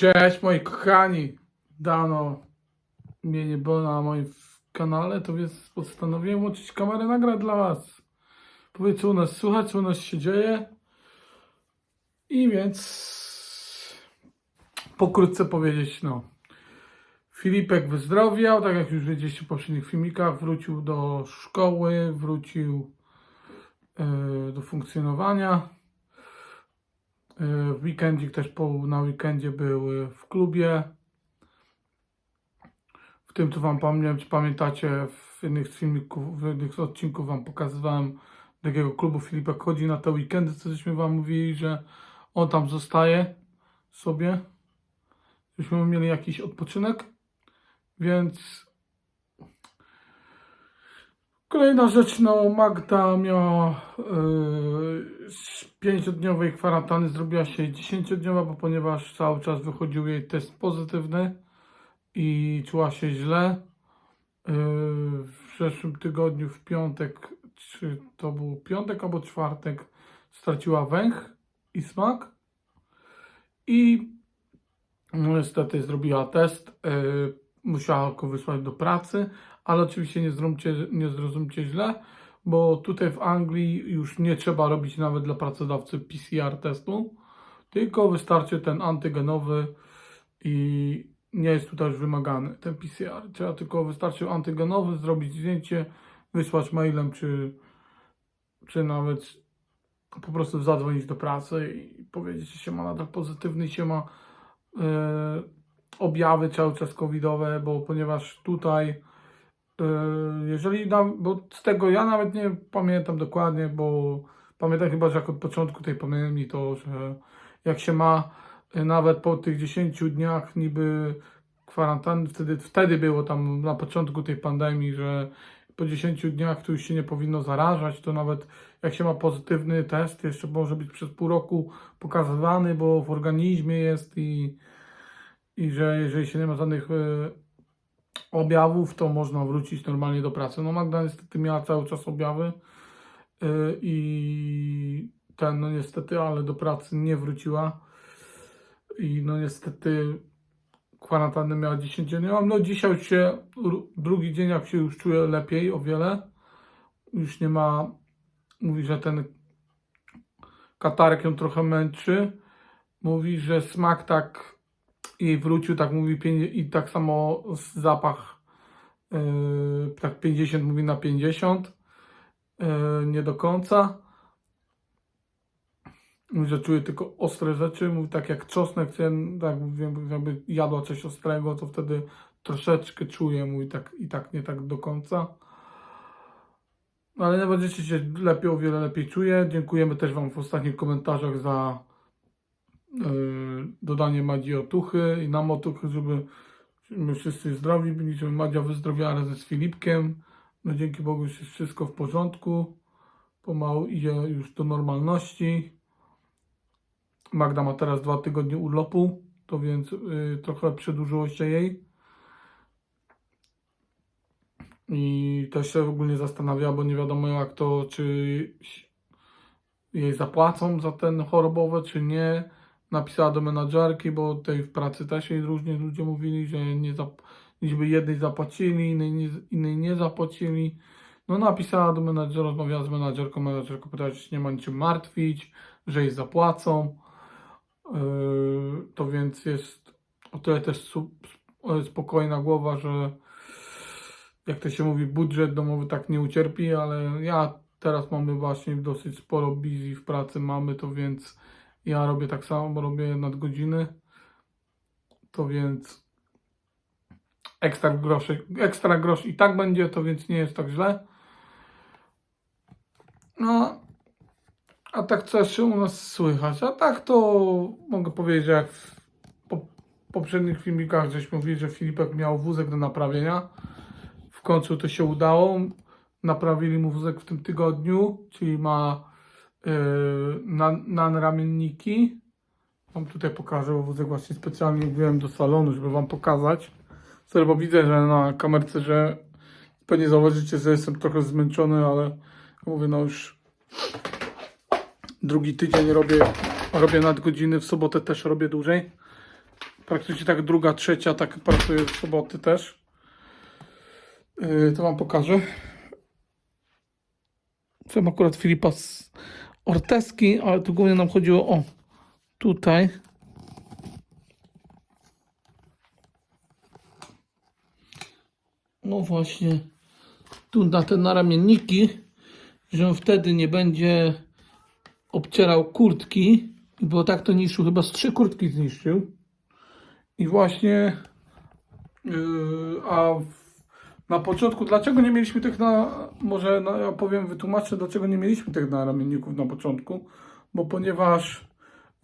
Cześć moi kochani! Dano mnie nie było na moim kanale, to więc postanowiłem włączyć kamerę, nagrać dla was. Powiedz co u nas słychać, co u nas się dzieje. I więc pokrótce powiedzieć, no. Filipek wyzdrowiał, tak jak już widzieliście w poprzednich filmikach, wrócił do szkoły, wrócił e, do funkcjonowania. E, W weekendzie też po, na weekendzie był e, w klubie. W tym, co wam pamiętam, pamiętacie, w jednych z filmików, w jednych z odcinków wam pokazywałem, do jakiego klubu Filipek chodzi na te weekendy, co żeśmy wam mówili, że on tam zostaje sobie, żebyśmy mieli jakiś odpoczynek, więc Kolejna rzecz, no Magda miała yy, z pięciodniowej kwarantanny zrobiła się dziesięciodniowa, bo ponieważ cały czas wychodził jej test pozytywny i czuła się źle. Yy, w zeszłym tygodniu, w piątek, czy to był piątek albo czwartek, straciła węch i smak. I no niestety zrobiła test, yy, musiała go wysłać do pracy, ale oczywiście nie zrozumcie, nie zrozumcie źle, bo tutaj w Anglii już nie trzeba robić nawet dla pracodawcy PCR testu, tylko wystarczy ten antygenowy i nie jest tutaj już wymagany ten PCR. Trzeba tylko wystarczy antygenowy, zrobić zdjęcie, wysłać mailem, czy, czy nawet po prostu zadzwonić do pracy i powiedzieć, że się ma nadal pozytywny, się ma e, objawy cały czas covidowe, bo ponieważ tutaj jeżeli nam, bo z tego ja nawet nie pamiętam dokładnie, bo pamiętam chyba, że jak od początku tej pandemii to, że jak się ma e, nawet po tych 10 dniach niby kwarantanny, wtedy, wtedy było tam na początku tej pandemii, że po 10 dniach to już się nie powinno zarażać, to nawet jak się ma pozytywny test, jeszcze może być przez pół roku pokazywany, bo w organizmie jest i, i że jeżeli się nie ma żadnych e, objawów, to można wrócić normalnie do pracy. No Magda niestety miała cały czas objawy yy, i ten, no niestety, ale do pracy nie wróciła i no niestety kwarantannę miała 10 dni. No dzisiaj się, drugi dzień jak się już czuje lepiej o wiele, już nie ma, mówi, że ten katarek ją trochę męczy, mówi, że smak tak jej wrócił, tak mówi, i tak samo zapach, yy, tak 50 mówi na 50, yy, nie do końca. Mówi, że czuje tylko ostre rzeczy, mówi tak jak czosnek, ten, tak jakby jadła coś ostrego, to wtedy troszeczkę czuje, mówi tak i tak nie tak do końca. Ale najważniejsze się lepiej, o wiele lepiej czuje. Dziękujemy też Wam w ostatnich komentarzach za dodanie Madzi otuchy i nam otuchy, żeby my wszyscy zdrowi byli, żeby Madzia wyzdrowiała razem z Filipkiem. No dzięki Bogu już jest wszystko w porządku. Pomału idzie już do normalności. Magda ma teraz dwa tygodnie urlopu, to więc yy, trochę przedłużyło się jej. I też się ogólnie zastanawia, bo nie wiadomo jak to, czy jej zapłacą za ten chorobowe, czy nie. Napisała do menadżerki, bo tej w pracy też jej różnie ludzie mówili, że nie zap- niby jednej zapłacili, innej nie, innej nie zapłacili. No napisała do menadżera, rozmawiała z menadżerką, menadżerka że się nie ma niczym martwić, że jej zapłacą. Yy, to więc jest o tyle też spokojna głowa, że jak to się mówi, budżet domowy tak nie ucierpi, ale ja teraz mamy właśnie dosyć sporo busy w pracy mamy, to więc ja robię tak samo, bo robię nadgodziny, to więc ekstra grosz, ekstra grosz i tak będzie, to więc nie jest tak źle. No, a tak co jeszcze u nas słychać? A tak to mogę powiedzieć, że jak w po, poprzednich filmikach żeśmy mówili, że Filipek miał wózek do naprawienia. W końcu to się udało. Naprawili mu wózek w tym tygodniu, czyli ma yy, nan, nanramienniki. Wam tutaj pokażę, bo wózek właśnie specjalnie wziąłem do salonu, żeby wam pokazać. Sorry, bo widzę, że na kamerce, że pewnie zauważycie, że jestem trochę zmęczony, ale mówię, no już drugi tydzień robię, robię nadgodziny, w sobotę też robię dłużej. praktycznie tak druga, trzecia, tak pracuję w soboty też. Yy, to wam pokażę. Mam akurat Filipa z Orteski, ale tu głównie nam chodziło o tutaj. No właśnie, tu na te naramienniki, że on wtedy nie będzie obcierał kurtki, bo tak to niszczył, chyba z trzy kurtki zniszczył. I właśnie, yy, a na początku, dlaczego nie mieliśmy tych na, może no, ja powiem, wytłumaczę, dlaczego nie mieliśmy tych naramienników na początku, bo ponieważ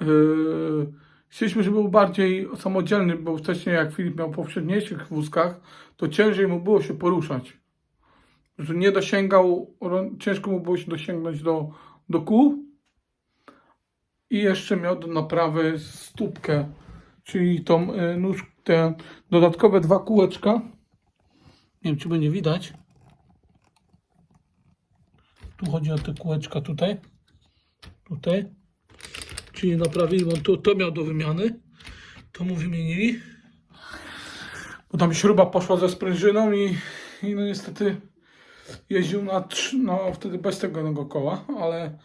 yy, chcieliśmy, żeby był bardziej samodzielny, bo wcześniej jak Filip miał poprzedniejszych wózkach, to ciężej mu było się poruszać. Że nie dosięgał, ciężko mu było się dosięgnąć do, do kół, i jeszcze miał do naprawy stópkę, czyli tą y, nóż, te dodatkowe dwa kółeczka. Nie wiem, czy będzie widać. Tu chodzi o te kółeczka tutaj. Tutaj. Czyli naprawili, bo to, to miał do wymiany. To mu wymienili. Bo tam śruba poszła ze sprężyną i, i no niestety jeździł na, no wtedy bez tego jednego koła, ale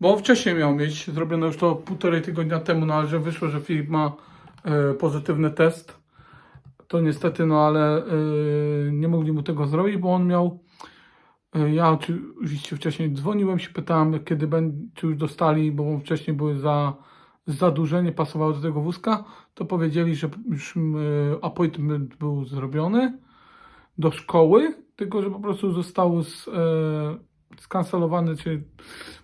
bo wcześniej miał mieć, zrobione już to półtorej tygodnia temu, no ale że wyszło, że Filip ma e, pozytywny test, to niestety, no ale e, nie mogli mu tego zrobić, bo on miał, e, ja oczywiście wcześniej dzwoniłem się, pytałem, kiedy będzie, czy już dostali, bo wcześniej były za, za duże, nie pasowały do tego wózka, to powiedzieli, że już e, appointment był zrobiony do szkoły, tylko że po prostu zostały z, e, skancelowane, czyli,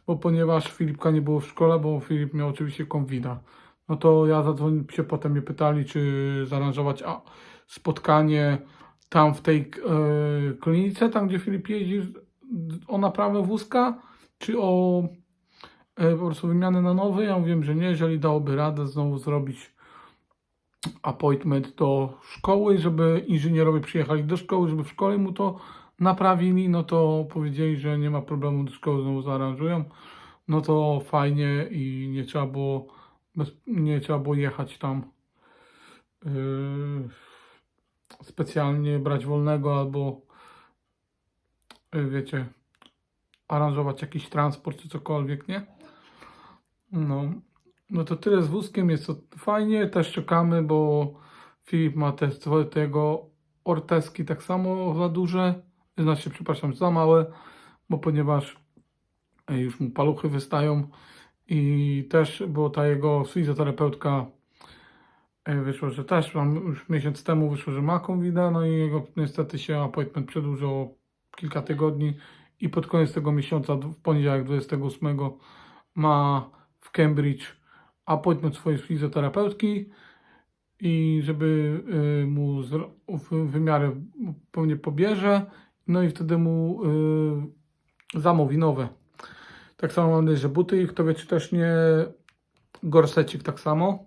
bo ponieważ Filipka nie było w szkole, bo Filip miał oczywiście konwida. No to ja zadzwoniłem się, potem mnie pytali, czy zaaranżować a, spotkanie tam w tej e, klinice, tam gdzie Filip jeździ o naprawę wózka, czy o e, po prostu wymianę na nowy. Ja mówiłem, że nie, jeżeli dałoby radę znowu zrobić appointment do szkoły, żeby inżynierowie przyjechali do szkoły, żeby w szkole mu to naprawili, no to powiedzieli, że nie ma problemu, do szkoły znowu zaaranżują. No to fajnie i nie trzeba było, nie trzeba było jechać tam yy, specjalnie brać wolnego albo yy, wiecie, aranżować jakiś transport czy cokolwiek, nie? No, no to tyle z wózkiem, jest to fajnie, też czekamy, bo Filip ma też tego orteski tak samo za duże, znaczy przepraszam, za małe, bo ponieważ e, już mu paluchy wystają i też, bo ta jego fizjoterapeutka wyszło, że też mam już miesiąc temu wyszło, że ma COVID, no i jego niestety się appointment przedłużył o kilka tygodni i pod koniec tego miesiąca, w poniedziałek 28 ma w Cambridge appointment swojej fizjoterapeutki i żeby y, mu w- wymiary pewnie pobierze, no i wtedy mu y, zamówi nowe. Tak samo mam nadzieję, że buty, kto wie, czy też nie gorsecik tak samo.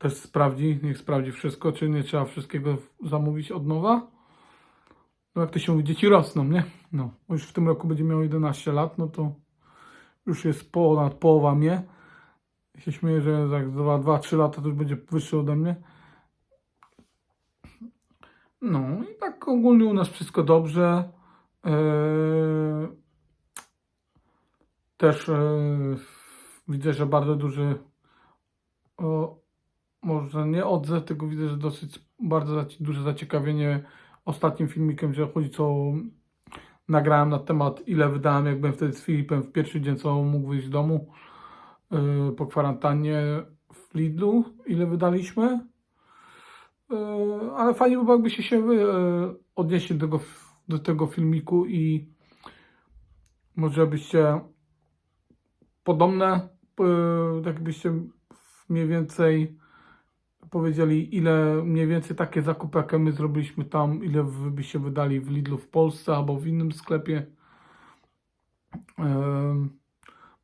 Też sprawdzi, niech sprawdzi wszystko, czy nie trzeba wszystkiego zamówić od nowa. No jak to się mówi, dzieci rosną, nie? No, już w tym roku będzie miał 11 lat, no to już jest ponad połowa mnie. Się śmieję, że za 2-3 lata to już będzie wyższy ode mnie. No i tak ogólnie u nas wszystko dobrze. Eee, też eee, widzę, że bardzo duży może nie odzew, tylko widzę, że dosyć bardzo duże zaciekawienie ostatnim filmikiem, że chodzi co nagrałem na temat ile wydałem, jak byłem wtedy z Filipem w pierwszy dzień, co mógł wyjść z domu yy, po kwarantannie w Lidlu, ile wydaliśmy. Yy, ale fajnie by było, jakbyście się yy, odnieśli do tego, do tego filmiku i może byście podobne, yy, tak byście mniej więcej powiedzieli, ile mniej więcej takie zakupy, jakie my zrobiliśmy tam, ile wy byście wydali w Lidlu w Polsce albo w innym sklepie.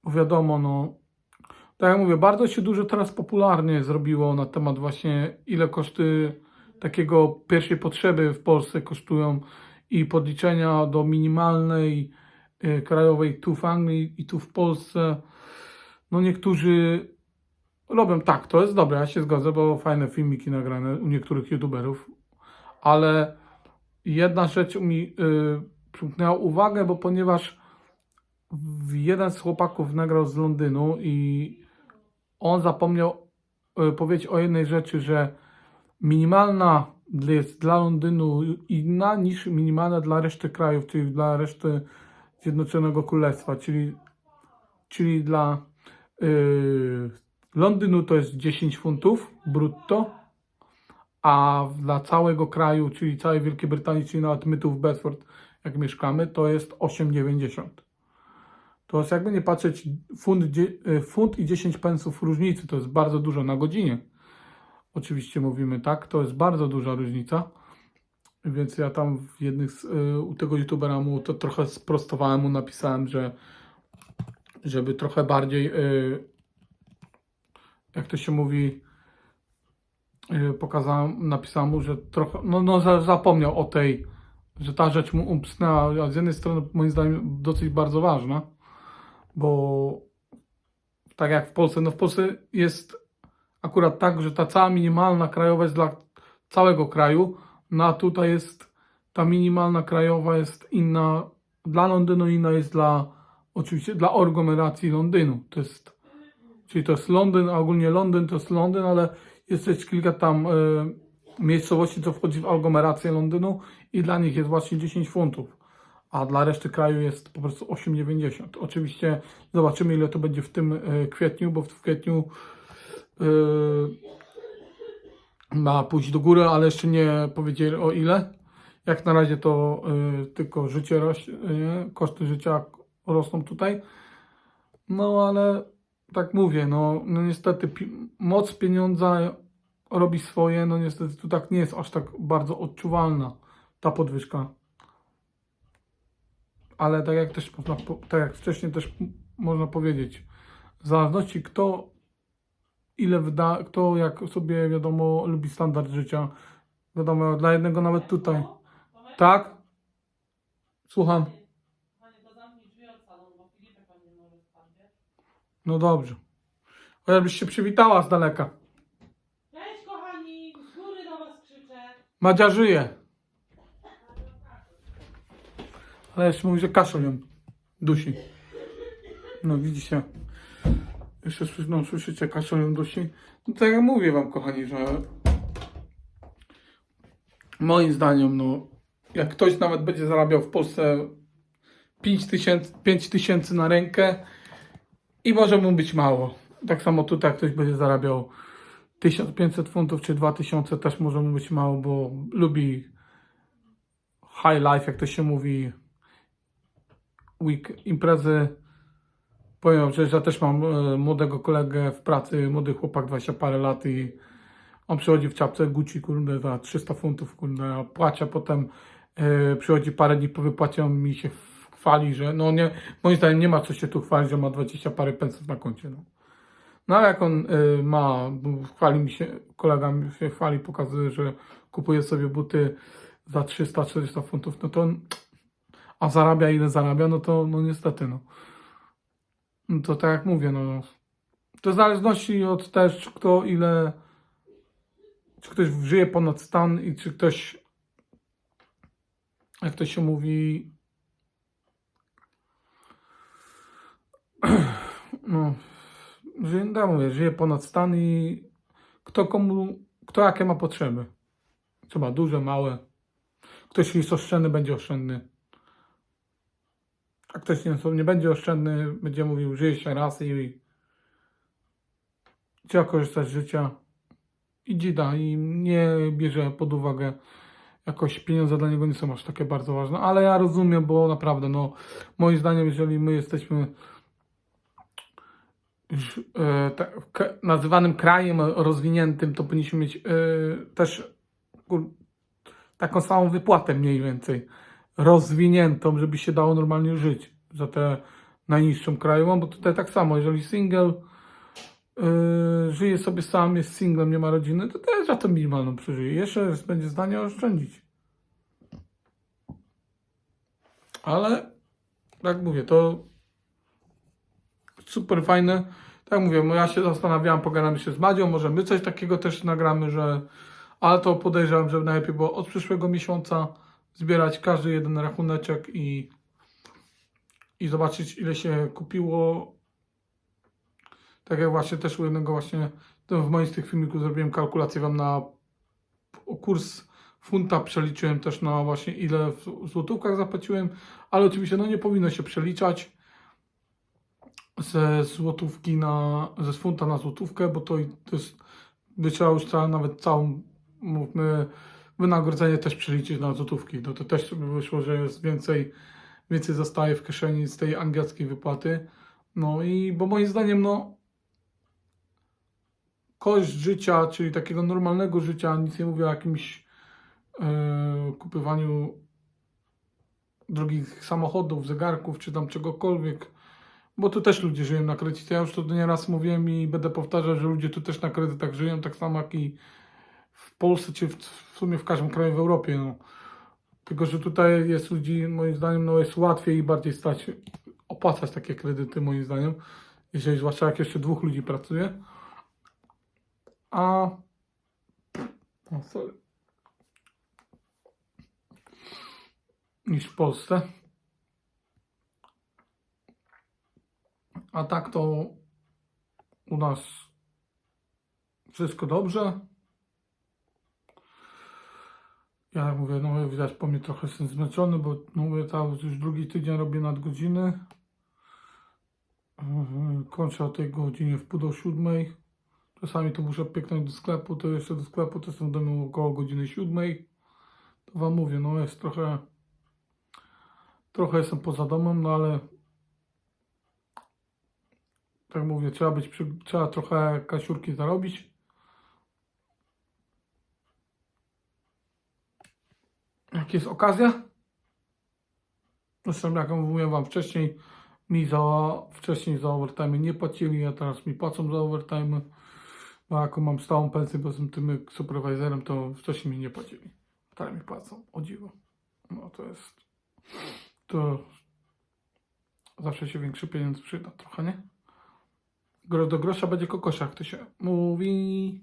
Bo wiadomo, no, tak jak mówię, bardzo się dużo teraz popularnie zrobiło na temat właśnie, ile koszty takiego pierwszej potrzeby w Polsce kosztują i podliczenia do minimalnej y, krajowej tu w Anglii i tu w Polsce. No niektórzy robią tak, to jest dobre, ja się zgodzę, bo fajne filmiki nagrane u niektórych youtuberów, ale jedna rzecz mi y, przymknęła uwagę, bo ponieważ jeden z chłopaków nagrał z Londynu i on zapomniał y, powiedzieć o jednej rzeczy, że minimalna jest dla Londynu inna niż minimalna dla reszty krajów, czyli dla reszty Zjednoczonego Królestwa, czyli, czyli dla y, Londynu to jest 10 funtów brutto, a dla całego kraju, czyli całej Wielkiej Brytanii, czyli nawet my tu w Bedford, jak mieszkamy, to jest 8,90. To jest jakby nie patrzeć, funt, y, funt i 10 pensów różnicy, to jest bardzo dużo na godzinie. Oczywiście mówimy tak, to jest bardzo duża różnica. Więc ja tam w jednych z, y, u tego youtubera mu to trochę sprostowałem, mu napisałem, że żeby trochę bardziej, y, jak to się mówi, y, pokazałem, napisałem mu, że trochę, no, no za- zapomniał o tej, że ta rzecz mu umknęła, a z jednej strony moim zdaniem dosyć bardzo ważna, bo tak jak w Polsce, no w Polsce jest akurat tak, że ta cała minimalna krajowa jest dla całego kraju, no a tutaj jest ta minimalna krajowa jest inna dla Londynu, inna jest dla oczywiście dla aglomeracji Londynu. To jest, czyli to jest Londyn, a ogólnie Londyn to jest Londyn, ale jest też kilka tam e, miejscowości, co wchodzi w aglomerację Londynu i dla nich jest właśnie 10 funtów, a dla reszty kraju jest po prostu 8,90. Oczywiście zobaczymy ile to będzie w tym e, kwietniu, bo w kwietniu e, ma pójść do góry, ale jeszcze nie powiedzieli o ile. Jak na razie to y, tylko życie rośnie, y, koszty życia rosną tutaj. No ale tak mówię, no, no niestety moc pieniądza robi swoje, no niestety tu tak nie jest aż tak bardzo odczuwalna ta podwyżka. Ale tak jak też można, tak jak wcześniej też można powiedzieć, w zależności kto ile wyda, kto jak sobie wiadomo lubi standard życia. Wiadomo, dla jednego nawet tutaj. Tak? Słucham. Panie, to zamknij drzwi od salonu, bo Filipek pan nie może spać, wiesz? No dobrze. Chociażbyś się przywitała z daleka. Cześć kochani, z góry do was krzyczę. Madzia żyje. Ale jeszcze mówi, że kaszel ją dusi. No widzicie. Jeszcze słys- no, słyszycie, kaszel ją dusi. No tak jak mówię wam, kochani, że moim zdaniem, no jak ktoś nawet będzie zarabiał w Polsce 5 tysięcy, 5 tysięcy na rękę i może mu być mało. Tak samo tutaj jak ktoś będzie zarabiał 1500 funtów czy 2000 też może mu być mało, bo lubi high life, jak to się mówi, week, imprezy. Powiem, że ja też mam e, młodego kolegę w pracy, młody chłopak, 20 parę lat i on przychodzi w czapce Gucci, kurde, za 300 funtów, kurde, a płaci, a potem e, przychodzi parę dni po wypłacie, on mi się chwali, że no nie, moim zdaniem nie ma co się tu chwalić, że ma 20 parę pensów na koncie, no. No ale jak on y, ma, chwali mi się, kolega mi się chwali, pokazuje, że kupuje sobie buty za 300-400 funtów, no to on, a zarabia ile zarabia, no to no niestety, no. no to tak jak mówię, no. To w zależności od też kto ile, czy ktoś żyje ponad stan i czy ktoś, jak to się mówi, no, żyje, no mówię, żyje ponad stan i kto komu, kto jakie ma potrzeby. Czy ma duże, małe. Ktoś jest oszczędny, będzie oszczędny. A ktoś nie, nie będzie oszczędny, będzie mówił, żyje się raz i trzeba korzystać z życia. I dzida i nie bierze pod uwagę jakoś pieniądze dla niego nie są aż takie bardzo ważne, ale ja rozumiem, bo naprawdę, no, moim zdaniem, jeżeli my jesteśmy e, nazywanym krajem rozwiniętym, to powinniśmy mieć e, też taką samą wypłatę mniej więcej rozwiniętą, żeby się dało normalnie żyć za tę najniższą krajową, bo tutaj tak samo, jeżeli single e, żyje sobie sam, jest singlem, nie ma rodziny, to też za to minimalną przeżyje. Jeszcze będzie zdanie oszczędzić. Ale, tak mówię, to super fajne. tak mówię, no ja się zastanawiałem, pogadamy się z Madzią, może my coś takiego też nagramy, że ale to podejrzewam, że najlepiej było od przyszłego miesiąca zbierać każdy jeden rachuneczek i, i zobaczyć ile się kupiło. Tak jak właśnie też u jednego właśnie w moim z tych filmików zrobiłem kalkulację wam na kurs funta przeliczyłem też na właśnie ile w złotówkach zapłaciłem, ale oczywiście no nie powinno się przeliczać ze złotówki na, ze funta na złotówkę, bo to, to jest, by trzeba już trzeba nawet całą, mówmy, wynagrodzenie też przeliczyć na złotówki, no to też by wyszło, że jest więcej, więcej zostaje w kieszeni z tej angielskiej wypłaty, no i, bo moim zdaniem, no, koszt życia, czyli takiego normalnego życia, nic nie mówię o jakimś e, kupywaniu drogich samochodów, zegarków, czy tam czegokolwiek, bo tu też ludzie żyją na kredycie. Ja już to nieraz mówiłem i będę powtarzał, że ludzie tu też na kredytach żyją, tak samo jak i w Polsce, czy w, w sumie w każdym kraju w Europie. No. Tylko, że tutaj jest ludzi, moim zdaniem, no jest łatwiej i bardziej stać, opłacać takie kredyty, moim zdaniem, jeżeli zwłaszcza jak jeszcze dwóch ludzi pracuje. A... O, sorry. Niż w Polsce. A tak to u nas wszystko dobrze. Ja mówię, no widać po mnie trochę jestem zmęczony, bo no mówię, tam już drugi tydzień robię nadgodziny. Mhm, Kończę o tej godzinie w pół do siódmej. Czasami to muszę pieknąć do sklepu, to jeszcze do sklepu to jestem w domu około godziny siódmej. To wam mówię, no jest trochę trochę jestem poza domem, no ale tak mówię, trzeba być trzeba trochę kasiurki zarobić. Jak jest okazja? Zresztą jak mówiłem wam wcześniej, mi za, wcześniej za overtime nie płacili, a teraz mi płacą za overtime. Bo jako mam stałą pensję, bo jestem tym supervisorem, to wcześniej mi nie płacili. Teraz mi płacą, o dziwo. No to jest, to zawsze się większy pieniądz przyda trochę, nie? Do grosza będzie kokosia, jak to się mówi.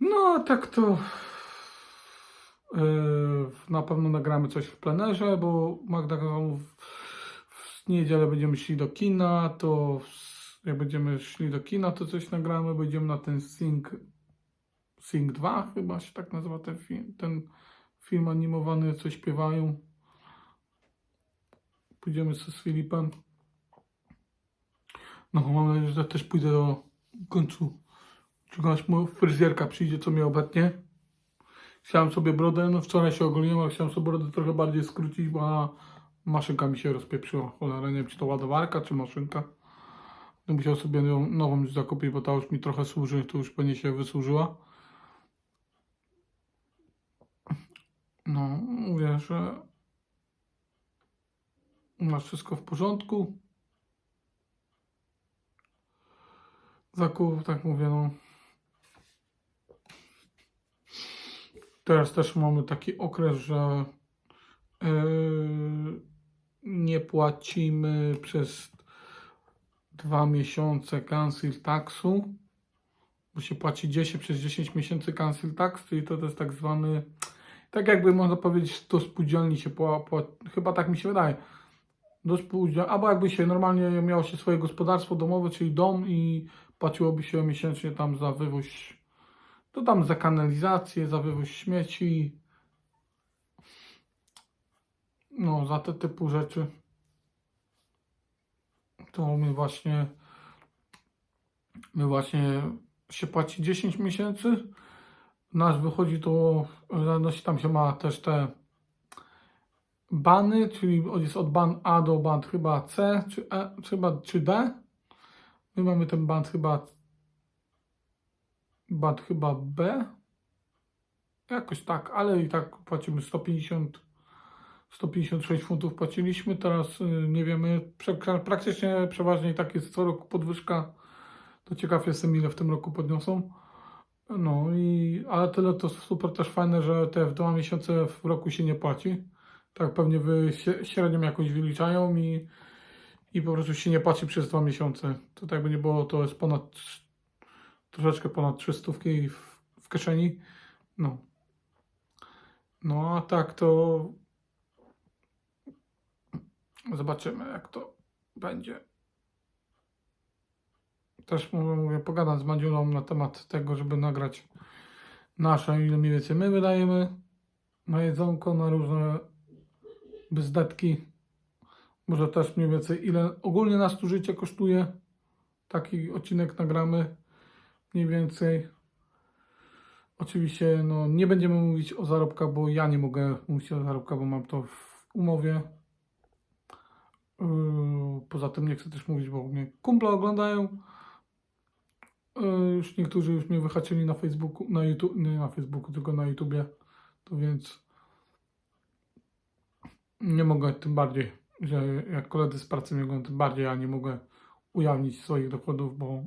No, tak to yy, na pewno nagramy coś w plenerze, bo Magda w, w niedzielę będziemy szli do kina, to jak będziemy szli do kina, to coś nagramy, będziemy na ten Sing, Sing 2 chyba się tak nazywa ten film, ten film animowany, co śpiewają. Pójdziemy z Filipem. No, mam nadzieję, że też pójdę do końcu. Czekam aż fryzjerka przyjdzie, co mnie obetnie. Chciałem sobie brodę, no wczoraj się ogoliłem, ale chciałem sobie brodę trochę bardziej skrócić, bo maszynka mi się rozpieprzyła. Cholera, nie wiem, czy to ładowarka, czy maszynka. No, musiał sobie nową już zakupić, bo ta już mi trochę służy, to już pewnie się wysłużyła. No, mówię, że u nas wszystko w porządku. Zakup, tak mówię, no. Teraz też mamy taki okres, że yy, nie płacimy przez dwa miesiące cancel taxu, bo się płaci 10 przez 10 miesięcy cancel tax, czyli to, to jest tak zwany, tak jakby można powiedzieć, do spółdzielni się pła, pła, chyba tak mi się wydaje, do spółdzielni, albo jakby się normalnie miało się swoje gospodarstwo domowe, czyli dom i płaciłoby się miesięcznie tam za wywóz, to tam za kanalizację, za wywóz śmieci, no za te typu rzeczy. To my właśnie, my właśnie się płaci 10 miesięcy, nasz wychodzi to, zależności tam się ma też te bany, czyli jest od ban A do ban chyba C, czy, e, czy, chyba, czy D. My mamy ten band chyba band chyba B. Jakoś tak, ale i tak płacimy 150 156 funtów płaciliśmy, teraz y, nie wiemy, praktycznie przeważnie tak jest co roku podwyżka. To ciekaw jestem ile w tym roku podniosą. No i, ale tyle to super też fajne, że te w dwa miesiące w roku się nie płaci. Tak pewnie wy śre- średnią jakoś wyliczają i, i po prostu się nie płaci przez dwa miesiące. To tak by nie było, to jest ponad troszeczkę ponad 300 w, w kieszeni. No. No a tak to zobaczymy jak to będzie. Też mówię, mówię pogadam z Madziulą na temat tego, żeby nagrać nasze, ile mniej więcej my wydajemy na jedzonko, na różne bzdetki. Może też mniej więcej ile ogólnie nas tu życie kosztuje. Taki odcinek nagramy mniej więcej. Oczywiście no, nie będziemy mówić o zarobkach, bo ja nie mogę mówić o zarobkach, bo mam to w umowie. Yy, Poza tym nie chcę też mówić, bo mnie kumple oglądają. Yy, Już niektórzy już mnie wyhaczyli na Facebooku, na YouTube, nie na Facebooku, tylko na YouTubie. To więc nie mogę tym bardziej, że jak koledzy z pracy mnie oglądają, bardziej ja nie mogę ujawnić swoich dochodów, bo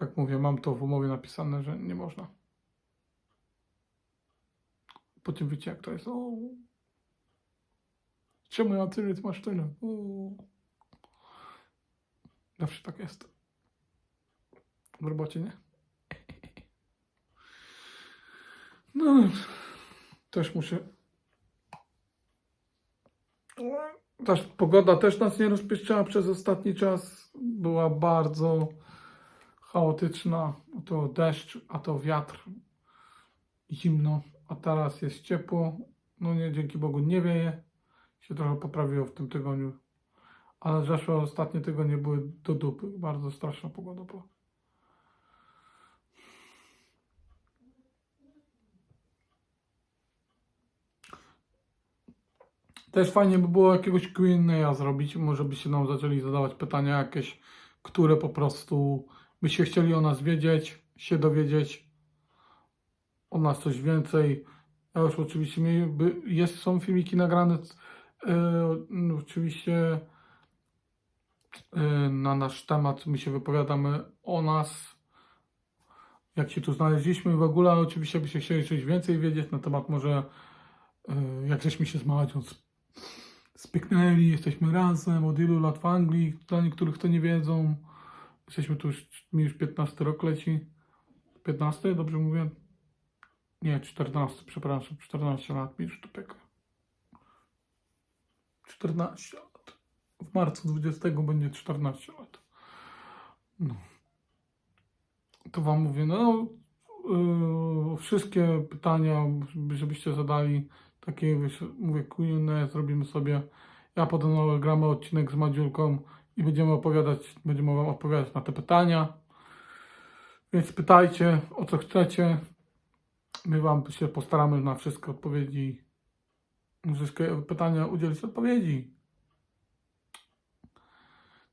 jak mówię, mam to w umowie napisane, że nie można. Po tym wiecie, jak to jest. O, czemu ja tyle, ty masz tyle? O. Zawsze tak jest. W robocie, nie? No, też muszę. Też pogoda też nas nie rozpieszczała przez ostatni czas. Była bardzo chaotyczna. To deszcz, a to wiatr, zimno, a teraz jest ciepło. No nie, dzięki Bogu nie wieje. Się trochę poprawiło w tym tygodniu. Ale zeszłe ostatnie tygodnie były do dupy. Bardzo straszna pogoda była. Też fajnie by było jakiegoś Q&A zrobić. Może by się nam zaczęli zadawać pytania jakieś, które po prostu byście chcieli o nas wiedzieć, się dowiedzieć o nas coś więcej. Ja już oczywiście by- jest, są filmiki nagrane no, oczywiście e, na nasz temat. My się wypowiadamy o nas, jak się tu znaleźliśmy w ogóle. Oczywiście byście chcieli coś więcej wiedzieć na temat może e, jak żeśmy się z Madzią sp- spyknęli, jesteśmy razem od ilu lat w Anglii, dla niektórych to nie wiedzą. Jesteśmy tu już, mi już 15 rok leci. 15, dobrze mówię? Nie, 14, przepraszam, 14 lat mi już to pyka. 14 lat. W marcu 20 będzie 14 lat. No. To wam mówię, no yy, wszystkie pytania, żebyście zadali, takie wiesz, mówię, Q&A zrobimy sobie. Ja potem nagramy odcinek z Madziulką i będziemy opowiadać, będziemy wam odpowiadać na te pytania. Więc pytajcie o co chcecie. My wam się postaramy na wszystkie odpowiedzi, wszystkie pytania udzielić odpowiedzi.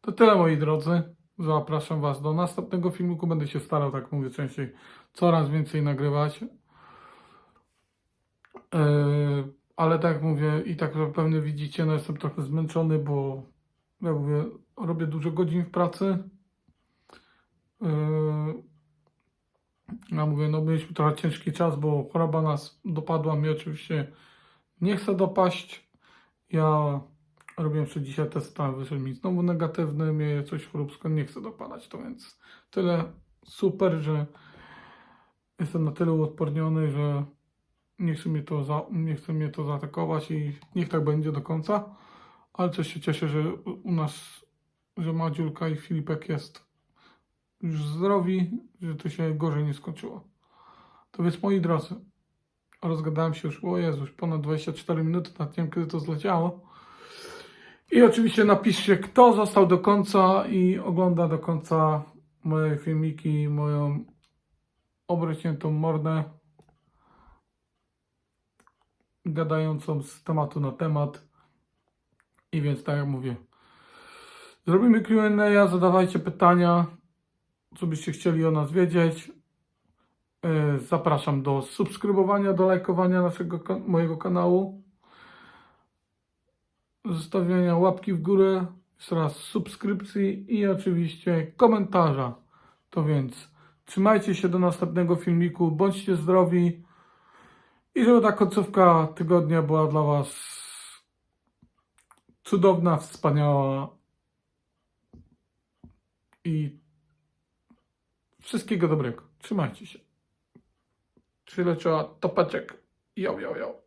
To tyle moi drodzy. Zapraszam was do następnego filmiku. Będę się starał, tak mówię, częściej coraz więcej nagrywać. Yy, ale tak jak mówię, i tak zapewne widzicie, no jestem trochę zmęczony, bo jak mówię, robię dużo godzin w pracy. Yy, ja mówię, no mieliśmy trochę ciężki czas, bo choroba nas dopadła. Mnie oczywiście nie chce dopaść. Ja robiłem jeszcze dzisiaj test, tam wyszedł mi znowu negatywny, mnie coś choróbsko nie chce dopadać, to więc tyle super, że jestem na tyle uodporniony, że nie chce mnie to, za, nie mnie to zaatakować i niech tak będzie do końca. Ale też się cieszę, że u nas, że Madziulka i Filipek jest już zdrowi, że to się gorzej nie skończyło. To więc moi drodzy, rozgadałem się już, o Jezus, ponad 24 minuty, nawet nie wiem kiedy to zleciało. I oczywiście napiszcie, kto został do końca i ogląda do końca moje filmiki, moją obrośniętą mordę gadającą z tematu na temat. I więc tak jak mówię, zrobimy Q&A, zadawajcie pytania, co byście chcieli o nas wiedzieć. E, Zapraszam do subskrybowania, do lajkowania naszego, mojego kanału. Zostawiania łapki w górę, jeszcze raz subskrypcji i oczywiście komentarza. To więc trzymajcie się do następnego filmiku, bądźcie zdrowi i żeby ta końcówka tygodnia była dla Was cudowna, wspaniała i wszystkiego dobrego. Trzymajcie się. Przyleciała topeczek. Jo, jo, jo.